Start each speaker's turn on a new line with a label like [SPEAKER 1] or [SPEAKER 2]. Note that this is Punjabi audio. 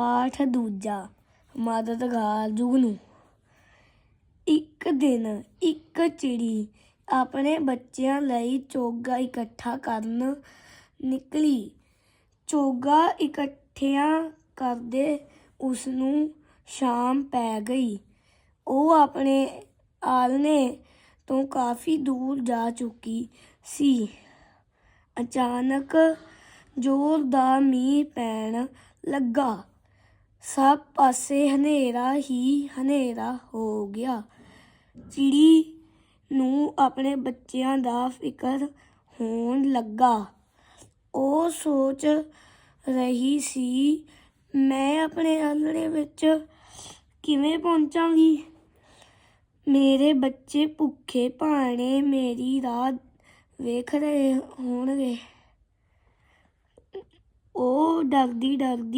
[SPEAKER 1] ਪਾਠ ਦੂਜਾ ਮਦਦਗਾਰ ਜੁਗਨੂ। ਇੱਕ ਦਿਨ ਇੱਕ ਚਿੜੀ ਆਪਣੇ ਬੱਚਿਆਂ ਲਈ ਚੋਗਾ ਇਕੱਠਾ ਕਰਨ ਨਿਕਲੀ। ਚੋਗਾ ਇਕੱਠਿਆਂ ਕਰਦੇ ਉਸ ਨੂੰ ਸ਼ਾਮ ਪੈ ਗਈ। ਉਹ ਆਪਣੇ ਆਲਣੇ ਤੋਂ ਕਾਫੀ ਦੂਰ ਜਾ ਚੁੱਕੀ ਸੀ। ਅਚਾਨਕ ਜ਼ੋਰ ਦਾ ਮੀਂਹ ਪੈਣ ਲੱਗਾ। ਸਭ ਪਾਸੇ ਹਨੇਰਾ ਹੀ ਹਨੇਰਾ ਹੋ ਗਿਆ। ਚਿੜੀ ਨੂੰ ਆਪਣੇ ਬੱਚਿਆਂ ਦਾ ਫਿਕਰ ਹੋਣ ਲੱਗਾ। ਉਹ ਸੋਚ ਰਹੀ ਸੀ, ਮੈਂ ਆਪਣੇ ਆਲਣੇ ਵਿੱਚ ਕਿਵੇਂ ਪਹੁੰਚਾਂਗੀ? ਮੇਰੇ ਬੱਚੇ ਭੁੱਖੇ ਭਾਣੇ ਮੇਰੀ ਰਾਹ ਵੇਖ ਰਹੇ ਹੋਣਗੇ। ਉਹ ਡਰਦੀ ਡਰਦੀ